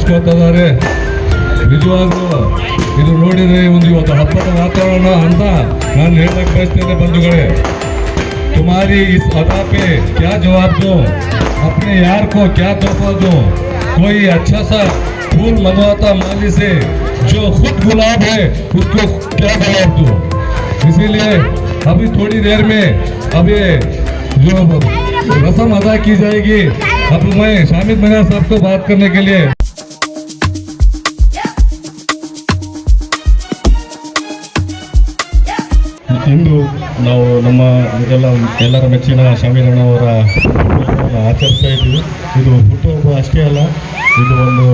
ಹುಟ್ಟಹಬ್ಬವನ್ನು ಆಚರಿಸ್ಕೊತಿದ್ದಾರೆ ನಿಜವಾಗ್ಲೂ ಇದು ನೋಡಿದ್ರೆ ಒಂದು ಇವತ್ತು ಹಬ್ಬದ ವಾತಾವರಣ ಅಂತ ನಾನು ಹೇಳಕ್ ಬಯಸ್ತೇನೆ ಬಂಧುಗಳೇ तुम्हारी इस अदा पे क्या जवाब दूं अपने यार को क्या तोहफा दूं कोई अच्छा सा फूल मंगवाता माली से जो खुद गुलाब है उसको क्या जवाब दूं इसीलिए अभी थोड़ी देर में अब ये जो रस्म अदा की जाएगी अब मैं शामिद मना साहब को बात करने के लिए ಇಂದು ನಾವು ನಮ್ಮ ಇದೆಲ್ಲ ಎಲ್ಲರ ಮೆಚ್ಚಿನ ಹುಟ್ಟುಹಬ್ಬವನ್ನು ಆಚರಿಸ್ತಾ ಇದ್ದೀವಿ. ಇದು ಹುಟ್ಟುಹಬ್ಬ ಅಷ್ಟೇ ಅಲ್ಲ, ಇದು ಒಂದು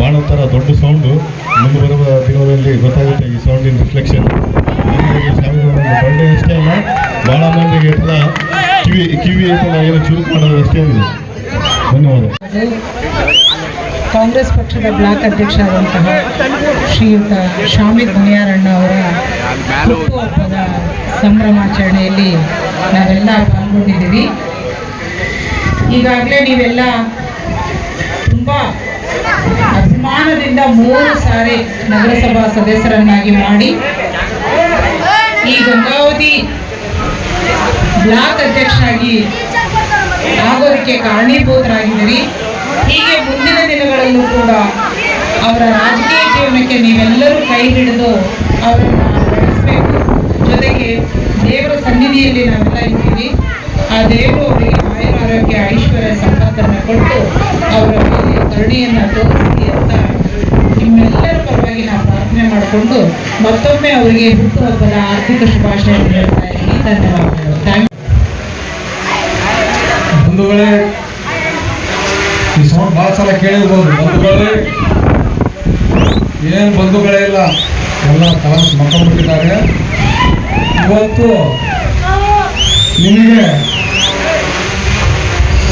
ಬಾಣಂತರ ದೊಡ್ಡ ಸೌಂಡು ಮುಂದೆ ಬರುವ ದಿನದಲ್ಲಿ ಗೊತ್ತಾಗುತ್ತೆ ಈ ಸೌಂಡಿನ ರಿಫ್ಲೆಕ್ಷನ್ ಬರ್ಡೇ ಅಷ್ಟೇ ಅಲ್ಲ ಭಾಳ ಮಂದಿಗೆ ಎಲ್ಲ ಕಿವಿ ಕಿವಿ ಎಲ್ಲ ಏನು ಚುರುಕು ಮಾಡೋದು ಅಷ್ಟೇ ಇದೆ. ಧನ್ಯವಾದ. ಕಾಂಗ್ರೆಸ್ ಪಕ್ಷದ ಬ್ಲಾಕ್ ಅಧ್ಯಕ್ಷರಾದಂತಹ ಶ್ರೀಯುತ ಶಾಮಿ ಮುನಿಯಾರಣ್ಣ ಅವರ ಸಂಭ್ರಮಾಚರಣೆಯಲ್ಲಿ ನಾವೆಲ್ಲ ಪಾಲ್ಗೊಂಡಿದ್ದೀವಿ. ಈಗಾಗಲೇ ನೀವೆಲ್ಲ ತುಂಬ ಅಭಿಮಾನದಿಂದ ಮೂರು ಸಾರಿ ನಗರಸಭಾ ಸದಸ್ಯರನ್ನಾಗಿ ಮಾಡಿ ಈ ಗಂಗಾವತಿ ಬ್ಲಾಕ್ ಅಧ್ಯಕ್ಷರಾಗಿ ಆಗೋದಕ್ಕೆ ಕಾರಣೀಭೂತರಾಗಿದ್ದೀರಿ. ಹೀಗೆ ಮುಂದಿನ ದಿನಗಳಲ್ಲೂ ಕೂಡ ಅವರ ರಾಜಕೀಯ ಜೀವನಕ್ಕೆ ನೀವೆಲ್ಲರೂ ಕೈ ಹಿಡಿದು ಅವರನ್ನು ಜೊತೆಗೆ ದೇವರ ಸನ್ನಿಧಿಯಲ್ಲಿ ನಾವೆಲ್ಲ ಇದ್ದೀವಿ ಆ ದೇವರು ಅವರಿಗೆ ಆಯುರಾರೋಗ್ಯ ಐಶ್ವರ್ಯ, ಸಂಪತ್ತನ್ನು ಕೊಟ್ಟು ಅವರ ಮೇಲೆ ಕರುಣೆಯನ್ನು ತೋರಿಸಿ ಅಂತ ನಿಮ್ಮೆಲ್ಲರ ಪರವಾಗಿ ನಾವು ಪ್ರಾರ್ಥನೆ ಮಾಡಿಕೊಂಡು ಮತ್ತೊಮ್ಮೆ ಅವರಿಗೆ ಹುಟ್ಟುಹಬ್ಬದ ಆರ್ಥಿಕ ಇದ್ದೀನಿ. ಧನ್ಯವಾದಗಳು. ಬಂಧುಗಳೇ, ಈ ಭಾಳ ಸಲ ಕೇಳಿರ್ಬೋದು ಬಂಧುಗಳೇ. ಏನು ಬಂಧುಗಳೇ ಇಲ್ಲ, ಎಲ್ಲ ಕಲಾಸ್ ಮಕ್ಕಳಿದ್ದಾರೆ ಇವತ್ತು ನಿಮಗೆ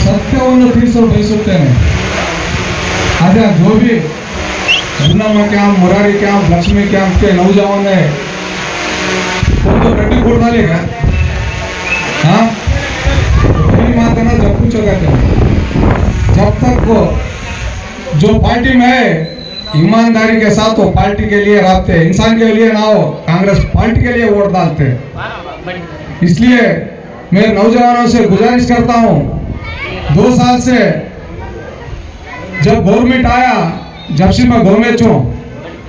ಸತ್ಯವನ್ನು ತಿಳಿಸಲು ಬಯಸುತ್ತೇನೆ ಅದೇ जो भी Gunnama camp Murari camp Lakshmi camp के नौजवान है वो तो गड्डी फोड़ डालेगा हाँ यही बात है ना जब कुछ होगा क्या जब तक वो जो पार्टी में है ईमानदारी के साथ वो पार्टी के लिए रहते हैं इंसान के लिए ना हो कांग्रेस पार्टी के लिए वोट डालते हैं इसलिए मैं नौजवानों से गुजारिश करता हूँ, दो साल से जब गवर्नमेंट आया, जब से मैं गोमे तो चो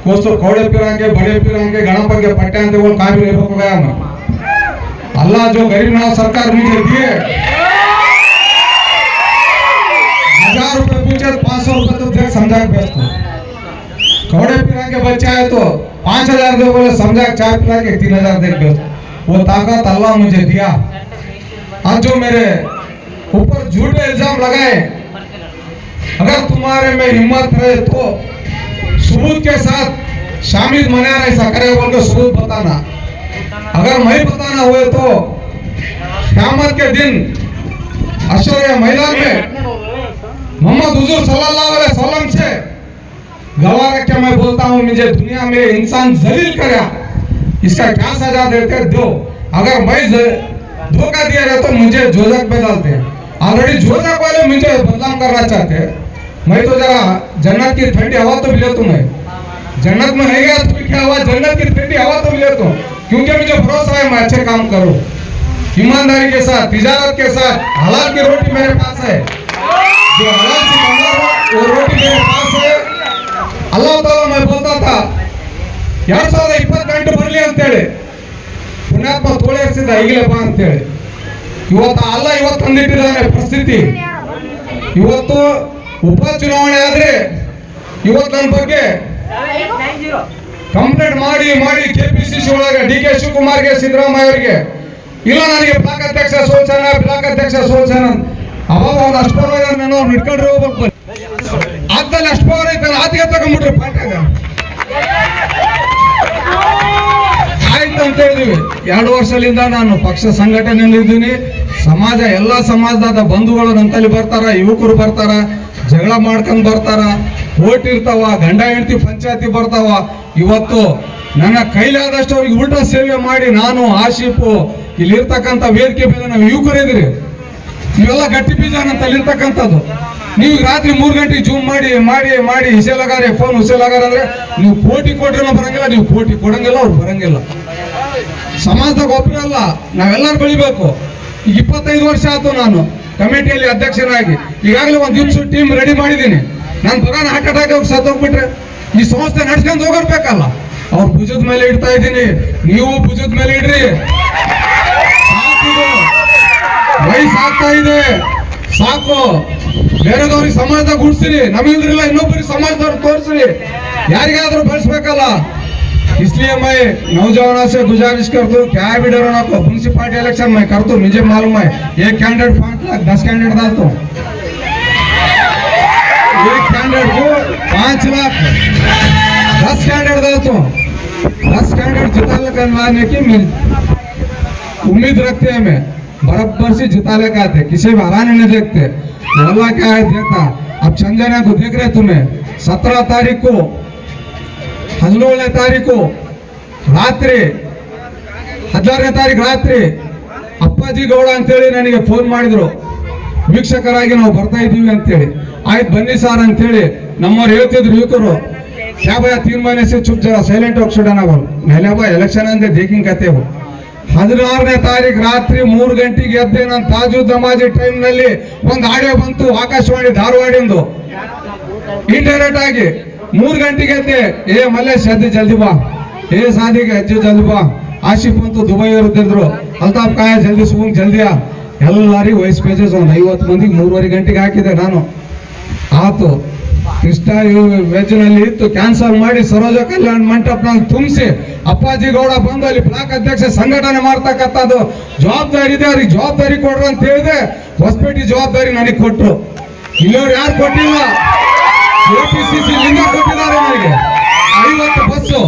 बड़े ಕೋಡೆ ಪಿರಂಗೆ ಬಡೆ ಪಿರಂಗೆ ಗಣಪಗೆ ಪಟ್ಟೆ ಅಂತ ಒಂದು ಕಾಪಿ ಲೇಬೇಕು ಗಾಯಮ ಅಲ್ಲ ಜೋ ಗರೀಬ್ ನವಾಜ್ ಸರ್ಕಾರ ನಿಮಗೆ दिए, हज़ार रुपए पूछे, पाँच सौ रुपए तो देख समझा व्यस्त घोड़े पिरा के तो। बच्चा है तो पाँच हज़ार दो बोले, समझा चाय पिरा तीन हज़ार देख व्यस्त वो ताकत अल्लाह मुझे दिया। आज जो मेरे ऊपर झूठे इल्ज़ाम लगाए अगर तुम्हारे में हिम्मत रहे तो सबूत के साथ शामिल मनाया ऐसा करे बोल के सबूत बताना। अगर नहीं बताना हुए तो क्यामत के दिन अशर मैदान में मोहम्मद हुजूर सल्लल्लाहु अलैहि वसल्लम से गवाह रख के मैं बोलता हूँ मुझे दुनिया में इंसान जलील करे इसका क्या हज़ार देते दो। अगर मैं धोखा दिया जाए तो मुझे जोजक बदलते ऑलरेडी जोजक वाले मुझे बदनाम करना चाहते है। मैं तो जरा जन्नत की ठंडी हवा तो मिले तुम्हें। जन्नत में है गया तो क्या हुआ? जन्नत की ठंडी हवा तो मिले तुम क्योंकि मुझे भरोसा है, मैं अच्छे काम करूँ। ईमानदारी के साथ, तिजारत के साथ, हलाल की रोटी मेरे पास है। जो हलाल से वो रोटी मेरे पास है। अल्लाह ताला मैं बोलता था ಎರಡ್ ಸಾವಿರದ ಇಪ್ಪತ್ತೆಂಟು ಬರಲಿ ಅಂತೇಳಿ. ಪುಣ್ಯಾತ್ಮ ತೋಳೇರಿಸಿದ ಈಗಲೇ ಬಾ ಅಂತೇಳಿ. ಇವತ್ತು ಅಲ್ಲ, ಇವತ್ತು ತಂದಿಟ್ಟಿದ್ದಾನೆ ಪರಿಸ್ಥಿತಿ. ಇವತ್ತು ಉಪಚುನಾವಣೆ ಆದ್ರೆ ಇವತ್ತು ನನ್ನ ಬಗ್ಗೆ ಕಂಪ್ಲೇಂಟ್ ಮಾಡಿ ಮಾಡಿ ಕೆಪಿಸಿಸಿ ಒಳಗೆ, ಡಿ ಕೆ ಶಿವಕುಮಾರ್ಗೆ, ಸಿದ್ದರಾಮಯ್ಯ ಅವರಿಗೆ. ಇಲ್ಲ, ನನಗೆ ಬ್ಲಾಕ್ ಅಧ್ಯಕ್ಷ ಸೋಲ್ಸನ, ಬ್ಲಾಕ್ ಅಧ್ಯಕ್ಷ ಸೋಲ್ಸನ ಅವಾಗ ಒಂದು ಅಷ್ಟು ಪರವಾಗಿ ನಾನು ಇಟ್ಕೊಂಡ್ರೆ ಹೋಗ್ಬೇಕು ಅದ್ದಲ್ಲಿ ಅಷ್ಟು ಐತೆ ಆತಿಗೆ ತಗೊಂಡ್ಬಿಟ್ರು ಪಾಠಾಗ ಆಯ್ತು ಅಂತ ಹೇಳಿದ್ವಿ ಎರಡು ವರ್ಷದಿಂದ ನಾನು ಪಕ್ಷ ಸಂಘಟನೆಯಲ್ಲಿ ಇದ್ದೀನಿ ಸಮಾಜ, ಎಲ್ಲ ಸಮಾಜದ ಬಂಧುಗಳು ನಂತಲ್ಲಿ ಬರ್ತಾರ, ಯುವಕರು ಬರ್ತಾರ, ಜಗಳ ಮಾಡ್ಕೊಂಡು ಬರ್ತಾರ. ಓಟ್ ಇರ್ತಾವ, ಗಂಡ, ಹೆಂಡತಿ, ಪಂಚಾಯತಿ ಬರ್ತಾವ. ಇವತ್ತು ನನ್ನ ಕೈಲಾದಷ್ಟು ಅವ್ರಿಗೆ ಊಟ ಸೇವೆ ಮಾಡಿ ನಾನು ಆಶೀಪು ಇಲ್ಲಿರ್ತಕ್ಕಂಥ ವೇದಿಕೆ ಮೇಲೆ ನಾವು ಯುವಕರು ಇದ್ರಿ ನೀವೆಲ್ಲ ಗಟ್ಟಿ ಬೀಜ ಅಂತ ಅಲ್ಲಿರ್ತಕ್ಕಂಥದ್ದು ನೀವು ರಾತ್ರಿ ಮೂರು ಗಂಟೆಗೆ ಜೂಮ್ ಮಾಡಿ ಮಾಡಿ ಮಾಡಿ ಹಿಸೆಲಾಗಾರೆ ಫೋನ್ ಹುಸೇಲಾಗಾರ ಅಂದ್ರೆ ನೀವು ಪೋಟಿ ಕೊಟ್ರೆ ಬರಂಗಿಲ್ಲ, ನೀವು ಪೋಟಿ ಕೊಡಂಗಿಲ್ಲ, ಅವ್ರು ಬರಂಗಿಲ್ಲ. ಸಮಾಜದಾಗ ಒಬ್ಬರಲ್ಲ ನಾವೆಲ್ಲರೂ ಬೆಳಿಬೇಕು. ಈಗ ಇಪ್ಪತ್ತೈದು ವರ್ಷ ಆಯ್ತು ನಾನು ಕಮಿಟಿಯಲ್ಲಿ ಅಧ್ಯಕ್ಷನಾಗಿ ಈಗಾಗಲೇ ಒಂದು ದಿವ್ಸ ಟೀಮ್ ರೆಡಿ ಮಾಡಿದ್ದೀನಿ. ನಾನು ಬಗಾನ ಹಾರ್ಟ್ ಅಟ್ಯಾಕ್ ಹೋಗಿ ಸತ್ತೋಗ್ಬಿಟ್ರೆ ಈ ಸಂಸ್ಥೆ ನಡ್ಸ್ಕೊಂಡು ಹೋಗಿರ್ಬೇಕಲ್ಲ. ಅವ್ರ ಭುಜದ ಮೇಲೆ ಇಡ್ತಾ ಇದ್ದೀನಿ. ನೀವು ಭುಜದ ಮೇಲೆ ಇಡ್ರಿ. ವಯಸ್ಸಾಗ್ತಾ ಇದೆ. ಸಾಕು. ಬೇರೆದವ್ರಿಗೆ ಸಮಾಜದಾಗ ಹುಡ್ಸಿರಿ ನಮ್ಮಿಲ್ರಿಲ್ಲ ಇನ್ನೊಬ್ಬರಿಗೆ ಸಮಾಜದವ್ರಿಗೆ ತೋರಿಸ್ರಿ. ಯಾರಿಗಾದ್ರೂ ಬಳಸ್ಬೇಕಲ್ಲ. इसलिए मैं नौजवानों से गुजारिश करता हूँ क्या भी डरो ना को म्यूनसिपालिटी इलेक्शन में कर दूँ मुझे मालूम है, एक कैंडिडेट पाँच लाख, दस कैंडिडेट डालता हूँ एक कैंडिडेट को पाँच लाख, दस कैंडिडेट डालता हूँ दस कैंडिडेट जिताने करवाने की मिल उम्मीद रखते हैं मैं, बराबर से जिताने का आते किसी भी हराने नहीं देखते। क्या है देखता अब संजना को देख रहे तुम्हें, सत्रह तारीख को ಹದಿನೇಳನೇ ತಾರೀಕು ರಾತ್ರಿ, ಹದಿನಾರನೇ ತಾರೀಕು ರಾತ್ರಿ ಅಪ್ಪಾಜಿ ಗೌಡ ಅಂತೇಳಿ ನನಗೆ ಫೋನ್ ಮಾಡಿದ್ರು. ವೀಕ್ಷಕರಾಗಿ ನಾವು ಬರ್ತಾ ಇದ್ದೀವಿ ಅಂತೇಳಿ. ಆಯ್ತು ಬನ್ನಿ ಸಾರ್ ಅಂತೇಳಿ ನಮ್ಮವ್ರು ಹೇಳ್ತಿದ್ರು ಯುವಕರು. ಶಾಬಯ ತೀರ್ಮಾನ ಚುಪ್ ಜರ ಸೈಲೆಂಟ್ ಹೋಗ್ಸಿಡೋಣ ಅವರು. ನೆಲೆಬ ಎಲೆಕ್ಷನ್ ಅಂದ್ರೆ ದೇಕಿಂಗ್ ಕತೆ ಹದಿನಾರನೇ ತಾರೀಕು ರಾತ್ರಿ ಮೂರು ಗಂಟೆಗೆ ಎದ್ದೆ ನಾನು ತಾಜು ದಮಾಜಿ ಟೈಮ್ನಲ್ಲಿ ಒಂದು ಆಡಿಯೋ ಬಂತು ಆಕಾಶವಾಣಿ ಧಾರವಾಡಿಂದು. ಇಂಡೈರೆಕ್ಟ್ ಆಗಿ ಮೂರು ಗಂಟೆಗೆ ಐತೆ ಏ ಮಲ್ಲೇಶ್, ಎದ್ದು ಜಲ್ದಿ ಬಾ. ಏ ಸಾದಿಗೆ ಅಜ್ಜು ಜಲ್ದಿ ಬಾ. ಆಶಿಫ್ ಅಂತೂ ದುಬೈ ಇರುತ್ತಿದ್ರು ಅಲ್ತಾಫ್ ಕಾಯ ಜಲ್ದಿ ಸುಮ್ ಜಲ್ದಿಯಾ. ಎಲ್ಲರಿಗೂ ವಯಸ್ ಪೇಜಸ್ ಒಂದು ಐವತ್ತು ಮಂದಿಗೆ ಮೂರುವರೆ ಗಂಟೆಗೆ ಹಾಕಿದೆ ನಾನು. ಆತು. ಕೃಷ್ಣ ವೆಜ್ನಲ್ಲಿ ಇತ್ತು. ಕ್ಯಾನ್ಸಲ್ ಮಾಡಿ ಸರೋಜ ಕಲ್ಯಾಣ ಮಂಟಪನಲ್ಲಿ ತುಂಬಿಸಿ. ಅಪ್ಪಾಜಿ ಗೌಡ ಬಂದು ಅಲ್ಲಿ ಬ್ಲಾಕ್ ಅಧ್ಯಕ್ಷ ಸಂಘಟನೆ ಮಾಡ್ತಕ್ಕಂಥದ್ದು. ಜವಾಬ್ದಾರಿ ಇದೆ, ಅವ್ರಿಗೆ ಜವಾಬ್ದಾರಿ ಕೊಡ್ರು ಅಂತ ಹೇಳಿದೆ. ಹೊಸಪೇಟೆ ಜವಾಬ್ದಾರಿ ನನಗೆ ಕೊಟ್ರು. ಇಲ್ಲವ್ರು ಯಾರು ಕೊಟ್ಟಿಲ್ಲ? ಕೆಪಿಸಿಸಿ ಲಿಂಗ ಕೊಟ್ಟಿದ್ದಾರೆ ನನಗೆ ಐವತ್ತು ಬಸ್ಸು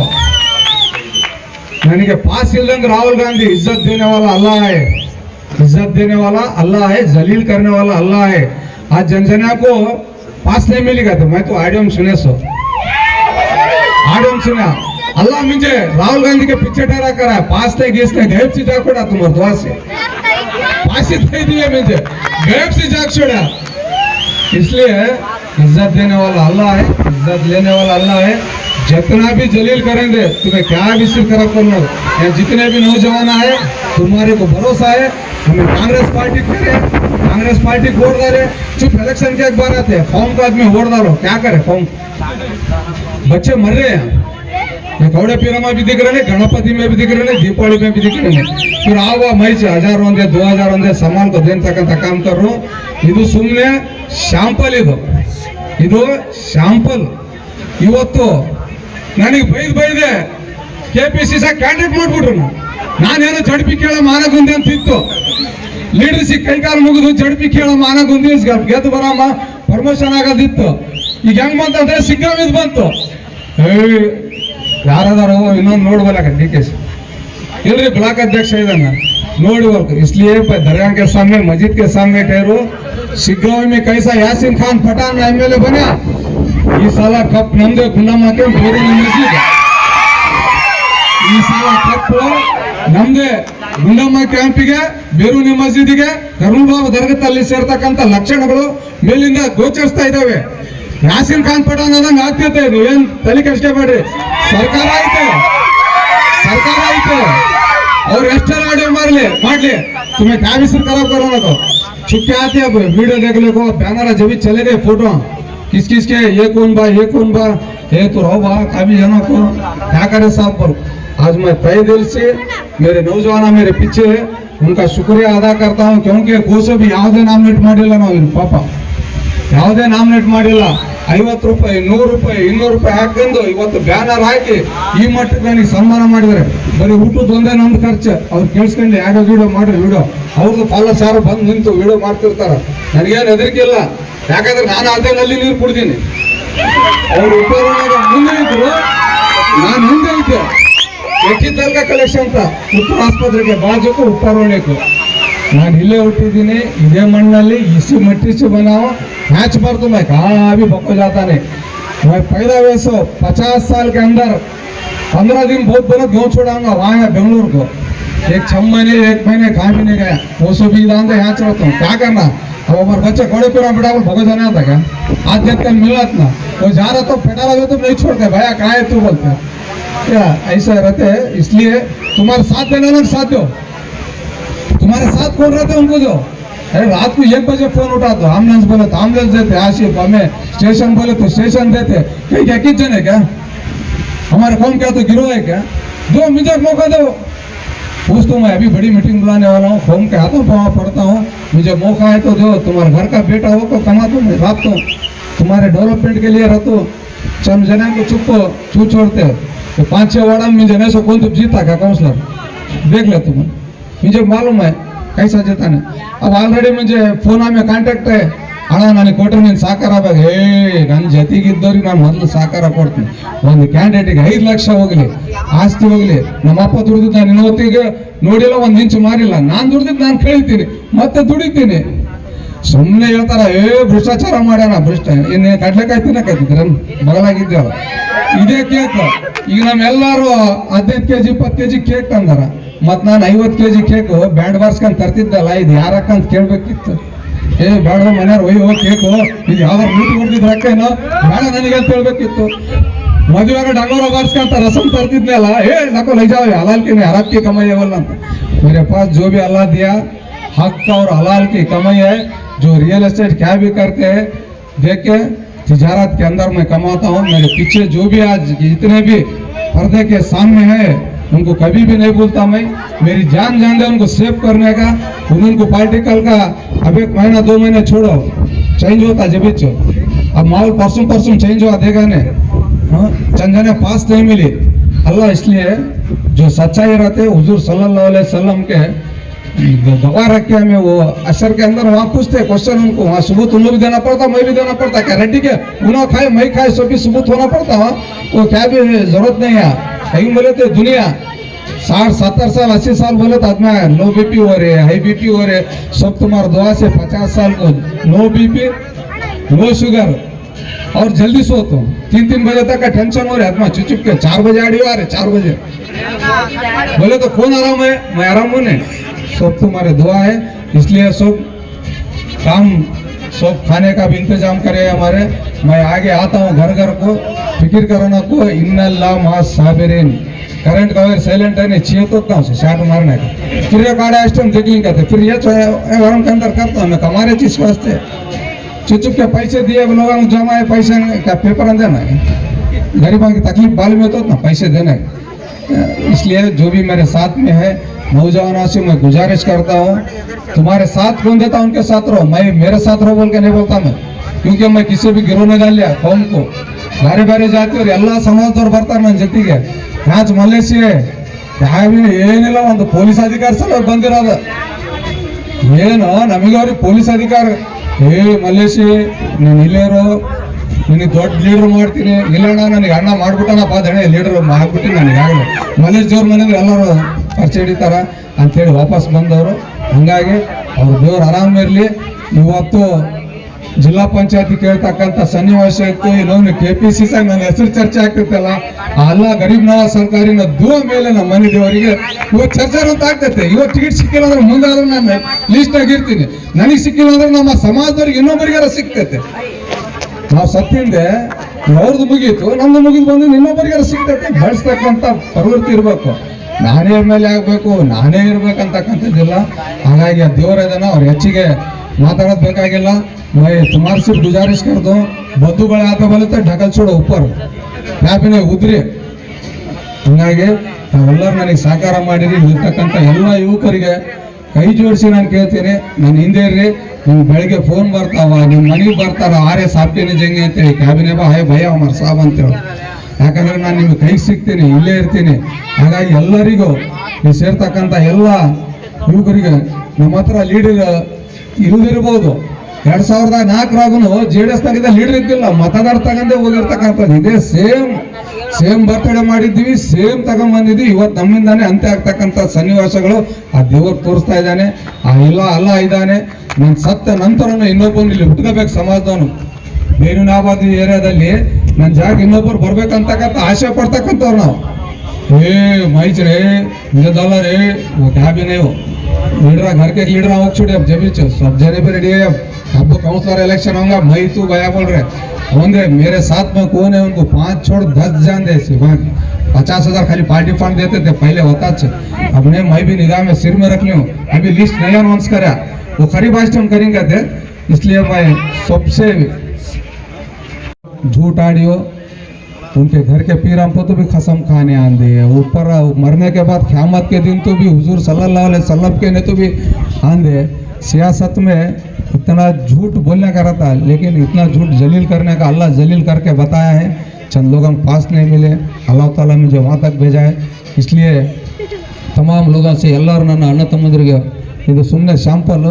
ನನಗೆ ಪಾಸ್ ಇಲ್ದಂಗೆ ರಾಹುಲ್ ಗಾಂಧಿ इज्जत देने वाला अल्लाह है इज्जत देने वाला अल्लाह है जलील करने वाला अल्लाह है आज जनजना को पास नहीं मिलेगा तो मैं तो ऑडियो में सुने सो ऑडियो में सुना अल्लाह मुझे राहुल गांधी के पीछे ठहरा करा है पास नहीं गैस नहीं गैप से जाग छोड़ा तुम्हारे दुआ से पास ही नहीं दिए मुझे गैप से जाग छोड़ा इसलिए इज्जत देने वाला अल्लाह है इज्जत लेने वाला अल्लाह है जितना भी जलील करेंगे तुम्हें क्या भी सिर खराब करना हो यहाँ जितने भी नौजवान आए तुम्हारे को भरोसा है हमें कांग्रेस पार्टी करे कांग्रेस पार्टी को वोट डाले चुप इलेक्शन के एक बार आते हैं फॉर्म का आदमी वोट डालो क्या करे फॉर्म बच्चे मर रहे हैं ये कौड़े पीरमा भी दिख रहे हैं गणपति में भी दिख रहे हैं दीपावली में भी दिख रहे हैं फिर आओ मई से हजार ಒಂದೇ दो हजार ಒಂದೇ ಸಮಾನ್ को देन ತಕ್ಕಂತ ಕಾಮ್ ಕರ್ರು ಇದು ಸುಮ್ಮನೆ ಶಾಂಪಲ್ ಇದು ಇದು ಶಾಂಪಲ್. ಇವತ್ತು ನನಗೆ ಬೈದ್ ಬೈದೆ ಕೆ ಪಿ ಸಿ ಸಹ ಕ್ಯಾಂಡಿಡೇಟ್ ಮಾಡ್ಬಿಟ್ರು ನಾವು ನಾನೇನೋ ಜಡ್ಪಿ ಕೇಳೋ ಮಾನಗುಂದಿ ಅಂತ ಇತ್ತು. ಲೀಡರ್ಶಿಪ್ ಕೈಕಾಲು ಮುಗಿದು ಜಡ್ಪಿ ಕೇಳೋ ಮಾನಗುಂದಿ ಗೆದ್ದು ಬರಮ್ಮ ಪ್ರಮೋಷನ್ ಆಗೋದಿತ್ತು. ಈಗ ಹೆಂಗ್ ಬಂತಂದ್ರೆ ಇದು ಬಂತು. ಯಾರದಾರೋ ಇನ್ನೊಂದು ನೋಡ್ಬಲ್ಲ ಡಿ ಕೆ ಸಿ. ಇಲ್ರಿ ಬ್ಲಾಕ್ ಅಧ್ಯಕ್ಷ ಇದನ್ನ ನೋಡಿ वर्क इसलिए दरगाह के सामने मस्जिद के सामने ठहरू सिग्गांव में कैसा यासीन खान पठान एमएलए बना ಈ ಸಲ ಕಪ್ ನಮ್ದೇ ಗುಂಡಮ್ಮಕ್ಕೆ ಬೇರೆ ಮಸ್ಜಿದ್ ಈ ಸಲ ಕಪ್ ನಮ್ದೇ ಗುಂಡಮ್ಮ ಕ್ಯಾಂಪಿಗೆ ಬೇರೂನಿ ಮಸ್ಜಿದಿಗೆ ಕರುಣಾಬಾಬು ದರ್ಗದಲ್ಲಿ ಸೇರ್ತಕ್ಕಂಥ ಲಕ್ಷಣಗಳು ಮೇಲಿಂದ ಗೋಚರಿಸ್ತಾ ಇದ್ದಾವೆ ಯಾಸಿನ್ ಖಾನ್ ಪಠಾನ್ ಅನ್ನಂಗೆ ಆಗ್ತೈತೆ ಇದು ಏನ್ ತಲೆ ಕಷ್ಟಬೇಡ್ರಿ ಸರ್ಕಾರ ಐತೆ सरकार आई तो और एक्स्ट्रा ऑडियो मार ले मार ले तुम्हें क्या भी सिर खराब करो ना तो चुप के आते अब वीडियो देख लो को बैनर जब भी चले गए फोटो किस किस के ये कौन बा ये कौन बा ये तो रहो बा काफी जनों को क्या करे साहब पर आज मैं तय दिल से मेरे नौजवान मेरे पीछे है उनका शुक्रिया अदा करता हूँ क्योंकि कोसो भी ಯಾವುದೇ ನಾಮಿನೇಟ್ ಮಾಡಿಲ್ಲ ನಾವು ಇನ್ನು ಪಾಪ ಯಾವುದೇ ನಾಮಿನೇಟ್ ಮಾಡಿಲ್ಲ. ಐವತ್ತು ರೂಪಾಯಿ, ನೂರು ರೂಪಾಯಿ, ಇನ್ನೂರು ರೂಪಾಯಿ ಹಾಕೊಂಡು ಇವತ್ತು ಬ್ಯಾನರ್ ಹಾಕಿ ಈ ಮಟ್ಟಕ್ಕೆ ನನಗೆ ಸನ್ಮಾನ ಮಾಡಿದ್ದಾರೆ. ಬರೀ ಊಟದ ಒಂದೇ ನಮ್ದು ಖರ್ಚು. ಅವ್ರು ಕೇಳಿಸ್ಕೊಂಡು, ಯಾರೋ ವೀಡಿಯೋ ಮಾಡ್ರಿ ವೀಡಿಯೋ ಅವ್ರದ್ದು ಫಾಲೋಸ್ ಸಾರು ಬಂದು ನಿಂತು ವೀಡಿಯೋ ಮಾಡ್ತಿರ್ತಾರೆ. ನನಗೇನು ಹೆದರಿಕೆ ಇಲ್ಲ. ಯಾಕಂದ್ರೆ ನಾನು ಅದೇ ನಲ್ಲಿ ನೀರು ಕುಡ್ದೀನಿ. ಅವ್ರು ಉಪಯೋಗ ಮುಂದೆ ಇದ್ರು. ನಾನು ಹಿಂದೆ ಇದ್ದೆ. ಎಕ್ಕಿದ್ದಲ್ಕ ಕಲೆಕ್ಷನ್ ಅಂತ. ಉತ್ತರ ಆಸ್ಪತ್ರೆಗೆ ಬಾಜುಕು ಉಪ್ಪಾರೋಣೆಕು ನಾನು ಇಲ್ಲೇ ಹುಟ್ಟಿದ್ದೀನಿ ಇದೇ ಮಣ್ಣಲ್ಲಿ इसी मिट्टी से बना हूँ मैच पर तो मैं कहाँ भी बको जाता नहीं मैं पैदा हुए सो पचास साल के अंदर पंद्रह दिन बहुत बड़ा गाँव छोड़ाऊंगा वहाँ है बेंगलुरु को एक छह महीने एक महीने कहाँ भी नहीं गया वो सो भी दान यहाँ चढ़ता हूँ क्या करना अब हमारे बच्चे घोड़े पर बिठा कर भगो जाना था क्या आज देख कर मिला ना वो जा रहा तो पेटा लगे तो नहीं छोड़ते भैया कहाँ है तू बोलते क्या ऐसा रहते हैं इसलिए तुम्हारे साथ देना ना साथ दो तुम्हारे साथ कौन रहते उनको दो अरे रात को एक बजे फ़ोन उठा दो एंबुलेंस बोले तो एंबुलेंस देते आशिफ हमें स्टेशन बोले तो स्टेशन देते। कहीं क्या किस जन है क्या? हमारे कौन क्या तो गिरोह है क्या? दो मुझे मौका दो। पूछ तो मैं अभी बड़ी मीटिंग बुलाने वाला हूँ फ़ोन के हाथों पाँव पड़ता हूँ। मुझे मौका है तो दो, तुम्हारे घर का बेटा हो तो कमा दो, मैं रात को तुम्हारे डेवलपमेंट के लिए रहतो चम जना को चुप को छू छोड़ते हो। तो पाँच छः वार्ड में मुझे नहीं सो कौन तो जीता क्या काउंसलर देख ले तुम मुझे मालूम है कैसा जीता नहीं अब ऑलरेडी मुझे फोन में ಕಾಂಟ್ಯಾಕ್ಟ್ ಅಣ್ಣ ನನಗೆ ಕೊಟ್ಟರೆ ನೀನು ಸಾಕಾರ ಆಗ ಏ ನನ್ನ ಜೊತೆಗಿದ್ದವ್ರಿಗೆ ನಾನು ಮೊದಲು ಸಾಕಾರ ಕೊಡ್ತೀನಿ ಒಂದು ಕ್ಯಾಂಡಿಡೇಟಿಗೆ ಐದು ಲಕ್ಷ ಹೋಗ್ಲಿ ಆಸ್ತಿ ಹೋಗ್ಲಿ ನಮ್ಮಪ್ಪ ದುಡಿದಿದ್ದು ನಾನು ಇನ್ನೊತ್ತಿಗೆ ನೋಡಿಲ್ಲ ಒಂದು ಇಂಚು ಮಾರಿಲ್ಲ ನಾನು ದುಡ್ದಿದ್ದು ನಾನು ಕೇಳ್ತೀನಿ ಮತ್ತೆ ದುಡಿತೀನಿ ಸುಮ್ಮನೆ ಹೇಳ್ತಾರ ಏ ಭ್ರಷ್ಟಾಚಾರ ಮಾಡ್ಯಾನ ಭ್ರಷ್ಟ ಇನ್ನು ಕಡ್ಲೆಕಾಯಿ ತಿನ್ನಕತ್ತಿದ್ರ ಬಗಲಾಗಿದ್ದೇವ ಇದೇ ಕೇಕ್ ಈಗ ನಮ್ಮೆಲ್ಲರೂ ಹದಿನೈದು ಕೆಜಿ ಇಪ್ಪತ್ತು ಕೆಜಿ ಕೇಕ್ ತಂದಾರ ಮತ್ತು ನಾನು ಐವತ್ತು ಕೆ ಜಿ ಕೇಕು ಬ್ಯಾಂಡ್ ಬಾರ್ಸ್ಕೊಂಡು ತರ್ತಿದ್ದಲ್ಲ ಇದು ಯಾರಕ್ಕ ಅಂತ ಕೇಳಬೇಕಿತ್ತು ಏ ಬೇಡ ಮನೆಯವ್ರು ಒಯ್ಯೋ ಕೇಕು ಇದು ಯಾವ್ದಾರು ನೀತಿ ಕೊಡ್ತಿದ್ರು ಅಕ್ಕ ಏನೋ ಬೇಡ ನನಗೆ ಅಂತ ಹೇಳ್ಬೇಕಿತ್ತು ಮದುವೆಗ ಡಂಗೋರ ಬಾರಿಸ್ಕೊಂತ ರಸಂ ತರ್ತಿದ್ನಲ್ಲ ಏ ನಕೋ ಲೈ जाओ हलाल की नहीं हराम की कमाई है बोलना मेरे पास जो भी अल्लाह दिया हक और हलाल की कमाई है जो रियल एस्टेट क्या भी करते हैं देख के तिजारत के अंदर मैं कमाता हूँ मेरे पीछे जो भी आज जितने भी पर्दे के सामने है उनको कभी भी नहीं भूलता मैं। मेरी जान जान दे उनको सेव करने का उनको पार्टिकल का अब एक महीना दो महीने छोड़ो। चेंज होता जब अब माहौल परसों परसों चेंज हुआ देगा ने हाँ, चंदने पास नहीं मिली। अल्लाह इसलिए जो सच्चाई रहते हुजूर सल्लल्लाहु अलैहि के गवाह रखे हमें वो अशर के अंदर वहाँ पूछते क्वेश्चन उनको। वहाँ सबूत उनको भी देना पड़ता मैं भी देना पड़ता। क्या रेड्डी के उन्होंने खाए मैं खाए सभी सबूत होना पड़ता वहाँ वो क्या भी ज़रूरत नहीं है। कहीं बोले तो दुनिया, साठ, सत्तर साल, अस्सी साल बोले तो आदमी लो बीपी हो रहे हाई बीपी हो रहे सब तुम्हारे दुआ से पचास साल को लो बीपी लो शुगर. और जल्दी सो तो तीन तीन बजे तक का टेंशन हो रहा है आत्मा चुप चुप के चार बजे आड़ी आ रहे चार बजे. बोले तो कौन आराम है मैं आराम हूँ सब तुम्हारे दुआ है इसलिए सब काम, सब खाने का भी इंतज़ाम करे हमारे. मैं आगे आता हूँ घर घर को, फ़िक्र करो ना को, इन्नल्ला मा साबिरीन। ಕರೆಂಟ್ ಕವರ್ ಸೈಲೆಂಟ್ ಆಗಿ ಚೇತೋತ್ ನಾವು ಶಾಟ್ फिर ये ಕಾಡೆ तो के अंदर करता हूँ मैं कमारे चीज़ वास्ते। ನಾ के पैसे दिए लोग जमा है, पैसे का पेपर देना है? गरीबों की तकलीफ़ बाल में तो ना, पैसे देने इसलिए जो भी मेरे साथ में है, नौजवानों से मैं गुजारिश करता हूँ, तुम्हारे साथ कौन देता उनके साथ रहो। मैं, मेरे साथ रहो बोल के नहीं बोलता मैं। ಯುಗಮ್ಮ ಕಿಸೋಬಿ ಕೊ ಕೊಂಕು ಬೇರೆ ಬೇರೆ ಜಾತಿಯವ್ರು, ಎಲ್ಲ ಸಮಾಜದವ್ರು ಬರ್ತಾರೆ ನನ್ನ ಜೊತೆಗೆ. ಮ್ಯಾಚ್ ಮಲ್ಲೇಶಿ ಯಾವಿನ ಏನಿಲ್ಲ, ಒಂದು ಪೊಲೀಸ್ ಅಧಿಕಾರಿ ಸಲ ಬಂದಿರೋದ. ಏನು, ನಮಗೆ ಪೊಲೀಸ್ ಅಧಿಕಾರಿ. ಏ, ಮಲ್ಲೇಶಿ ನೀನು ಇಲ್ಲೇರು ನಿನಗೆ ದೊಡ್ಡ ಲೀಡ್ರ್ ಮಾಡ್ತೀನಿ. ಇಲ್ಲಣ್ಣ ನನಗೆ ಅಣ್ಣ ಮಾಡ್ಬಿಟ್ಟಣಪ್ಪ ದಣ್ಣ ಲೀಡ್ರ್ ಹಾಕ್ಬಿಟ್ಟು ನನಗೆ ಯಾರು. ಮಲ್ಲೇಶ್ ದೇವ್ರ ಮನೆಯವ್ರು ಎಲ್ಲರೂ ಪರಿಚಯ ಹಿಡಿತಾರ ಅಂತೇಳಿ ವಾಪಸ್ ಬಂದವರು. ಹಂಗಾಗಿ ಅವ್ರ ದೇವ್ರು ಆರಾಮ ಇರಲಿ. ಇವತ್ತು ಜಿಲ್ಲಾ ಪಂಚಾಯತಿ ಕೇಳ್ತಕ್ಕಂಥ ಸನ್ನಿವೇಶ ಇತ್ತು. ಇನ್ನೊಂದು ಕೆ ಪಿ ಸಿ ನನ್ನ ಹೆಸರು ಚರ್ಚೆ ಆಗ್ತಿತ್ತಲ್ಲ. ಅಲ್ಲ ಗರೀಬ್ ನವಾಜ್ ಸರ್ಕಾರಿನ ದೂರ ಮೇಲೆ ನಮ್ಮ ಮನೆ ದೇವರಿಗೆ ಇವತ್ತು ಚರ್ಚೆ ಅಂತ ಆಗ್ತೈತೆ. ಇವತ್ತು ಟಿಕೆಟ್ ಸಿಕ್ಕಿಲ್ಲ ಅಂದ್ರೆ ಮುಂದಾದ್ರೂ ನಾನು ಲಿಸ್ಟ್ನಾಗ ಇರ್ತೀನಿ. ನನಗೆ ಸಿಕ್ಕಿಲ್ಲ ಅಂದ್ರೆ ನಮ್ಮ ಸಮಾಜದವ್ರಿಗೆ ಇನ್ನೊಬ್ಬರಿಗಾರ ಸಿಗ್ತೈತೆ. ನಾವು ಸತ್ತಿಂದೆ ಅವ್ರದ್ದು ಮುಗೀತು. ನಮ್ದು ಮುಗಿದು ಬಂದು ಇನ್ನೊಬ್ಬರಿಗಾರ ಸಿಗ್ತೈತೆ. ಬಳಸ್ತಕ್ಕಂಥ ಪ್ರವೃತ್ತಿ ಇರಬೇಕು. ನಾನೇ ಮೇಲೆ ಆಗಬೇಕು, ನಾನೇ ಇರ್ಬೇಕಂತಕ್ಕಂಥದ್ದಿಲ್ಲ. ಹಾಗಾಗಿ ಆ ದೇವರ ಅವ್ರು ಹೆಚ್ಚಿಗೆ ಮಾತಾಡೋದು ಬೇಕಾಗಿಲ್ಲ. ಸುಮಾರು ಗುಜಾರಿಸ್ ಕರೆದು ಬದ್ದುಗಳು ಆತ ಬಲತ್ತೆ ಡಕಲ್ ಸುಡೋ ಉಪ್ಪರು. ಯಾಪಿನ ಉದ್ರಿ. ಹಂಗಾಗಿ ನಾವೆಲ್ಲರೂ ನನಗೆ ಸಹಕಾರ ಮಾಡಿರಿ. ಇರ್ತಕ್ಕಂಥ ಎಲ್ಲ ಯುವಕರಿಗೆ ಕೈ ಜೋಡಿಸಿ ನಾನು ಕೇಳ್ತೀನಿ. ನಾನು ಹಿಂದೆ ಇರ್ರಿ. ನಿಮ್ಗೆ ಬೆಳಗ್ಗೆ ಫೋನ್ ಬರ್ತಾವ, ನಿಮ್ಮ ಮನೆಗೆ ಬರ್ತಾರ ಆರೆ ಸಾಪ್ತೀನಿ ಜಂಗೆ ಅಂತೇಳಿ ಕ್ಯಾಬಿನೇ ಬಾ, ಹೇ ಭಯ ಅಮರ್ ಸಾಬ್ ಅಂತೇಳಿ. ಯಾಕಂದ್ರೆ ನಾನು ನಿಮ್ಗೆ ಕೈ ಸಿಗ್ತೀನಿ, ಇಲ್ಲೇ ಇರ್ತೀನಿ. ಹಾಗಾಗಿ ಎಲ್ಲರಿಗೂ ನೀವು ಸೇರ್ತಕ್ಕಂಥ ಎಲ್ಲ ಯುವಕರಿಗೆ ನಮ್ಮ ಹತ್ರ ಲೀಡರ್ ಇರುದಿರ್ಬೋದು ಎರಡ್ ಸಾವಿರದ ನಾಲ್ಕರಾಗೂ ಜೆ ಡಿ ಎಸ್ ತಗಿದ ಲೀಡರ್ ಇದ್ದಿಲ್ಲ. ಮತದಾರ ತಗೊಂಡೇ ಹೋಗಿರ್ತಕ್ಕಂಥದ್ದು. ಇದೇ ಸೇಮ್. ಸೇಮ್ ಬರ್ತಡೇ ಮಾಡಿದ್ದೀವಿ, ಸೇಮ್ ತಗೊಂಡ್ಬಂದಿದ್ವಿ ಇವತ್ತು ನಮ್ಮಿಂದಾನೆ ಅಂತ್ಯ ಆಗ್ತಕ್ಕಂಥ ಸನ್ನಿವೇಶಗಳು ಆ ದೇವರು ತೋರಿಸ್ತಾ ಇದ್ದಾನೆ, ಆ ಇಲ್ಲ ಅಲ್ಲ ಇದ್ದಾನೆ. ನನ್ನ ಸತ್ತ ನಂತರನು ಇನ್ನೊಬ್ಬನು ಇಲ್ಲಿ ಹುಟ್ಕೋಬೇಕು ಸಮಾಜದವನು. ಬೇರುನಾಬಾದ್ ಏರಿಯಾದಲ್ಲಿ ನನ್ನ ಜಾಗ ಇನ್ನೊಬ್ಬರು ಬರ್ಬೇಕಂತಕ್ಕಂಥ ಆಸೆ ಪಡ್ತಕ್ಕಂಥವ್ರು ನಾವು. ए माइच रे मुझे डाला रे वो क्या भी नहीं हो लीडर घर के लीडर आओ छुटे अब जब सब जने पे रेडी है अब तो काउंसलर इलेक्शन होगा मैं तू भैया बोल रहे होंगे मेरे साथ में कौन है उनको पाँच छोड़ दस जान दे पचास हज़ार खाली पार्टी फंड देते थे पहले होता थे अब नहीं मैं भी निगाह में सिर में रख ली हूँ अभी लिस्ट नहीं अनाउंस करा वो खरी भाषा हम करेंगे थे इसलिए मैं सबसे झूठ आडियो उनके घर के पीर हमको तो भी कसम खाने आंदे ऊपर मरने के बाद क़यामत के दिन तो भी हुजूर सल्लल्लाहु अलैहि वसल्लम के ने तो भी आंदे सियासत में इतना झूठ बोलने का रहता है लेकिन इतना झूठ जलील करने का अल्लाह जलील करके बताया है चंद लोगों के पास नहीं मिले अल्लाह ताला मुझे वहाँ तक भेजा है इसलिए ತಮಾಮ್ ಲೋಗಸೆ ಎಲ್ಲರೂ ನನ್ನ ಅಣ್ಣ ತಮ್ಮಂದಿರಿಗೆ ಇದು ಸುಮ್ಮನೆ ಶಾಂಪಲ್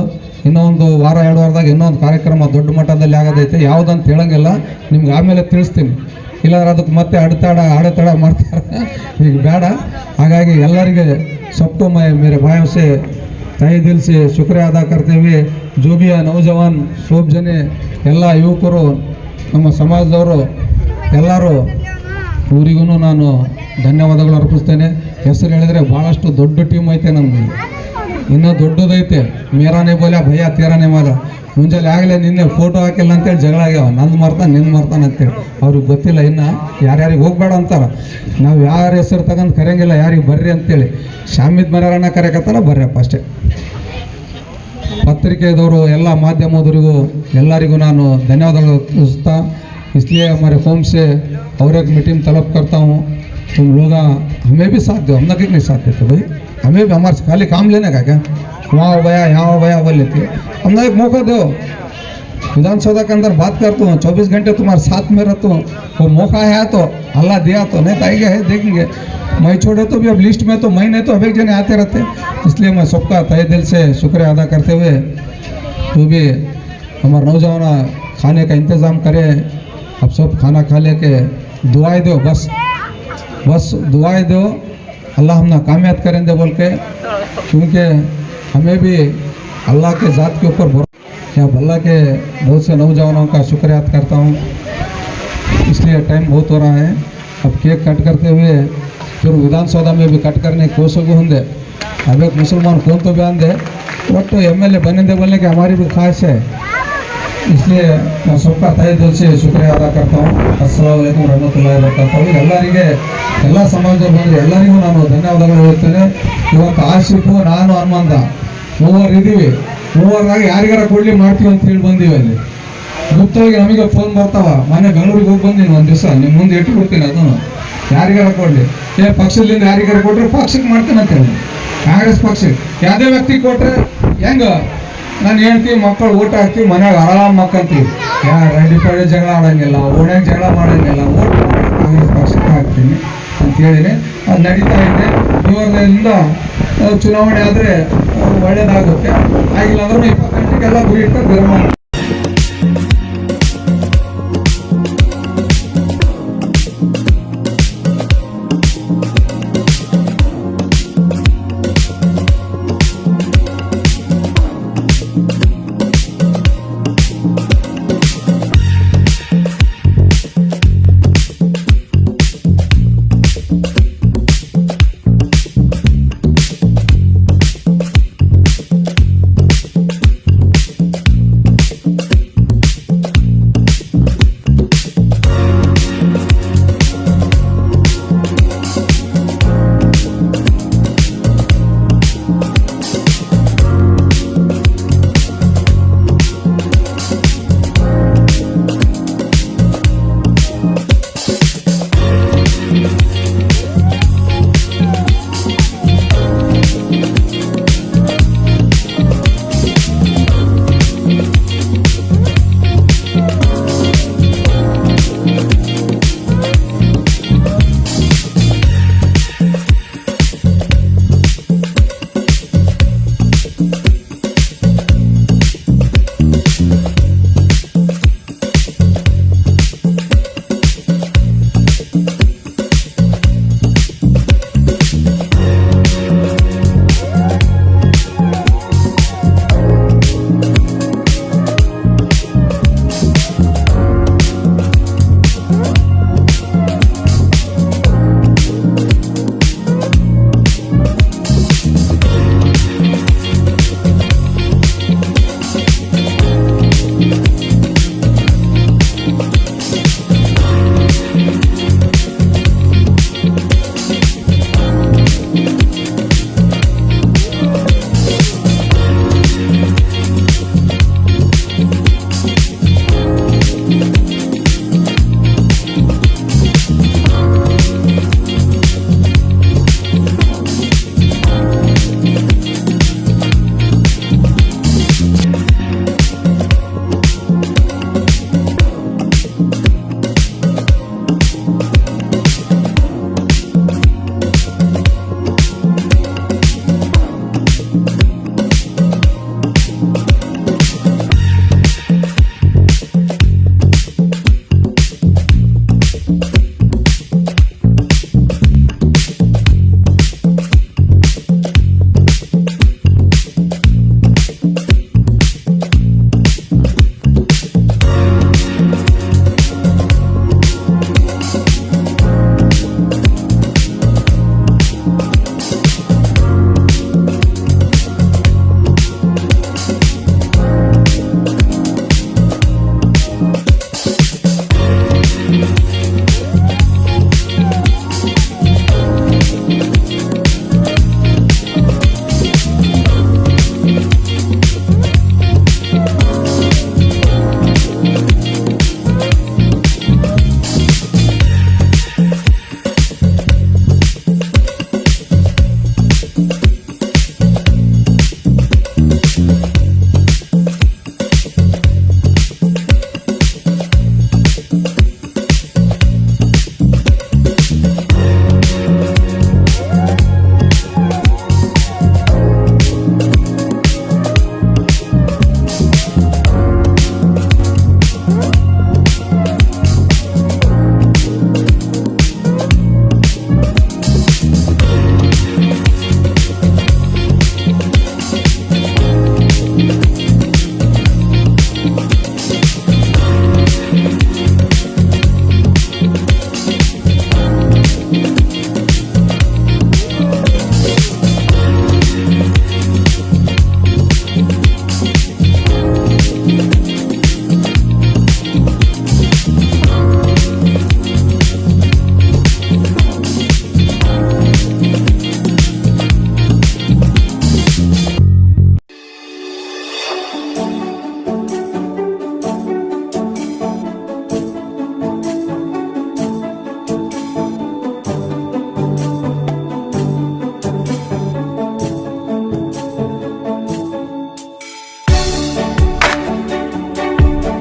ಇನ್ನೊಂದು ವಾರ ಎರಡು ವಾರದಾಗ ಇನ್ನೊಂದು ಕಾರ್ಯಕ್ರಮ ದೊಡ್ಡ ಮಟ್ಟದಲ್ಲಿ ಆಗೋದೈತೆ ಯಾವುದಂತ ಹೇಳಂಗಿಲ್ಲ ನಿಮ್ಗೆ ಆಮೇಲೆ ತಿಳಿಸ್ತೀನಿ ಇಲ್ಲಾಂದ್ರೆ ಅದಕ್ಕೆ ಮತ್ತೆ ಅಡ್ತಾಡ, ಆಡತಾಡ ಮಾಡ್ತಾರೆ. ಈಗ ಬೇಡ. ಹಾಗಾಗಿ ಎಲ್ಲರಿಗೆ ಸಬ್ಕೋ ಮೈ ಮೇರೆ ಮಾಯವಸೆ ತಾಯಿ ದಿಲ್ಸಿ, ಶುಕ್ರಿಯ ಅದ ಕರ್ತೇವೆ. ಜೋಬಿಯ ನೌಜವಾನ್ ಸೋಬ್ ಜನೆ, ಎಲ್ಲ ಯುವಕರು, ನಮ್ಮ ಸಮಾಜದವರು, ಎಲ್ಲರೂ ಇವರಿಗೂ ನಾನು ಧನ್ಯವಾದಗಳು ಅರ್ಪಿಸ್ತೇನೆ. ಹೆಸರು ಹೇಳಿದರೆ ಭಾಳಷ್ಟು ದೊಡ್ಡ ಟೀಮ್ ಐತೆ ನಮ್ಮದು ಇನ್ನೂ ದೊಡ್ಡದೈತೆ. ಮೇರಾನೆ ಬೋಲ ಭಯ ತೀರಾನೇ ಮಾಲ. ಮುಂಜಾನೆ ಆಗಲೇ ನಿನ್ನೆ ಫೋಟೋ ಹಾಕಿಲ್ಲ ಅಂತೇಳಿ ಜಗಳ ಆಗ್ಯಾವ. ನಂದು ಮಾಡ್ತಾನೆ ನಿನ್ನ ಮಾಡ್ತಾನೆ ಅಂತೇಳಿ. ಅವ್ರಿಗೆ ಗೊತ್ತಿಲ್ಲ ಇನ್ನು ಯಾರ್ಯಾರಿಗೆ ಹೋಗ್ಬೇಡ ಅಂತಾರೆ. ನಾವು ಯಾರ ಹೆಸರು ತಗೊಂಡು ಕರೆಯಂಗಿಲ್ಲ ಯಾರಿಗೆ ಬರ್ರಿ ಅಂತೇಳಿ. ಶಾಮಿದ್ ಮರಾರಣ್ಣ ಕರೆಯಕತ್ತಲ್ಲ ಬರ್ರಪ್ಪ ಅಷ್ಟೇ. ಪತ್ರಿಕೆದವರು, ಎಲ್ಲ ಮಾಧ್ಯಮದವರಿಗೂ, ಎಲ್ಲರಿಗೂ ನಾನು ಧನ್ಯವಾದಗಳು ತಿಳಿಸ್ತಾ ಇಸ್ಲೇ हमारे ಹೋಮ್ से और ಮೀಟಿಂಗ್ मीटिंग ಕರ್ತಾವು. करता हूँ तुम लोग हमें भी ಸಾಧ್ಯ दो हम ना कितने ಖಾಲಿ देते वहाँ हो गया यहाँ हो गया वो लेते हम ना एक मौका दो। विधानसभा के अंदर बात करता हूँ, चौबीस घंटे तुम्हारे साथ में रहता हूँ। वो मौका है तो अल्लाह दिया तो नहीं तो आएगा, है, देखेंगे। मैं छोड़े तो भी, अब लिस्ट में तो मैं नहीं तो अब एक जने आते रहते इसलिए मैं सबका तय दिल से शुक्रिया अदा करते हुए, जो भी हमारे नौजवान खाने का इंतज़ाम करे अब सब खाना खा लेके दुआएँ दो, बस। बस दुआएँ दो। अल्लाह हम ना कामयाब करेंगे बोल के, क्योंकि हमें भी अल्लाह के ज़ात के ऊपर यहाँ अल्लाह के बहुत से नौजवानों का शुक्रिया करता हूँ। इसलिए टाइम बहुत हो रहा है। अब केक कट करते हुए फिर विधानसभा में भी कट करने की कोशिश होंगे। अब एक मुसलमान कौन तो बयान दे बट एम एल ए बने दे बोलने की हमारी भी ख्वाहिश है। ಇಷ್ಟೇ सबका तय दिल से शुक्रिया अदा करता हूँ अस्सलाम वालेकुम ಎಲ್ಲರಿಗೆ ಎಲ್ಲ ಸಮಾಜದ ಎಲ್ಲರಿಗೂ ನಾನು ಧನ್ಯವಾದಗಳು ಹೇಳ್ತೇನೆ ಇವತ್ತು ಆಶಿಫು ನಾನು ಹನುಮಂತ. ಮೂವರು ಇದ್ದೀವಿ ಮೂವರಾಗಿ ಯಾರಿಗಾರ ಕೊಡ್ಲಿ ಮಾಡ್ತೀವಿ ಅಂತ ಹೇಳಿ ಬಂದೀವಿ ಅಲ್ಲಿ. ಗುಪ್ತವಾಗಿ ನಮಗೆ ಫೋನ್ ಬರ್ತಾವ. ಮೊನ್ನೆ ಬೆಂಗಳೂರಿಗೆ ಹೋಗಿ ಬಂದೀನಿ ಒಂದು ದಿವಸ. ನಿಮ್ಮ ಮುಂದೆ ಇಟ್ಟು ಬಿಡ್ತೀನಿ ಅದನ್ನು. ಯಾರಿಗಾರ ಕೊಡಲಿ. ಏ, ಪಕ್ಷದಿಂದ ಯಾರಿಗಾರ ಕೊಟ್ಟರೆ ಪಕ್ಷಕ್ಕೆ ಮಾಡ್ತೇನೆ ಅಂತ ಹೇಳಿ. ಕಾಂಗ್ರೆಸ್ ಪಕ್ಷಕ್ಕೆ. ಯಾವುದೇ ವ್ಯಕ್ತಿ ಕೊಟ್ಟರೆ ಹೆಂಗೆ? ನಾನು ಹೇಳ್ತೀವಿ ಮಕ್ಕಳು ಊಟ ಹಾಕ್ತೀವಿ, ಮನ್ಯಾಗ ಆರಾಮ್ ಮಕ್ಕಂತೀವಿ. ಯಾರು ರೆಡ್ಡಿ ಪಡೆ ಜಗಳ ಆಡೋಂಗಿಲ್ಲ, ಓಣ್ಯಾಗ ಜಗಳ ಮಾಡೋಂಗಿಲ್ಲ ಓಟ್ ಕಾಂಗ್ರೆಸ್ ಪಕ್ಷಕ್ಕೆ ಹಾಕ್ತೀನಿ ಅಂತ ಹೇಳಿದೆ ಅದು ನಡೀತಾ ಇದೆ. ಇವರಿಂದ ಚುನಾವಣೆ ಆದರೆ ಒಳ್ಳೇದಾಗುತ್ತೆ. ಆಗಿಲ್ಲ ಅಂದ್ರೆ ಇಪ್ಪತ್ತೆಂಟಕ್ಕೆಲ್ಲ ಗುರಿ ಇಟ್ಟು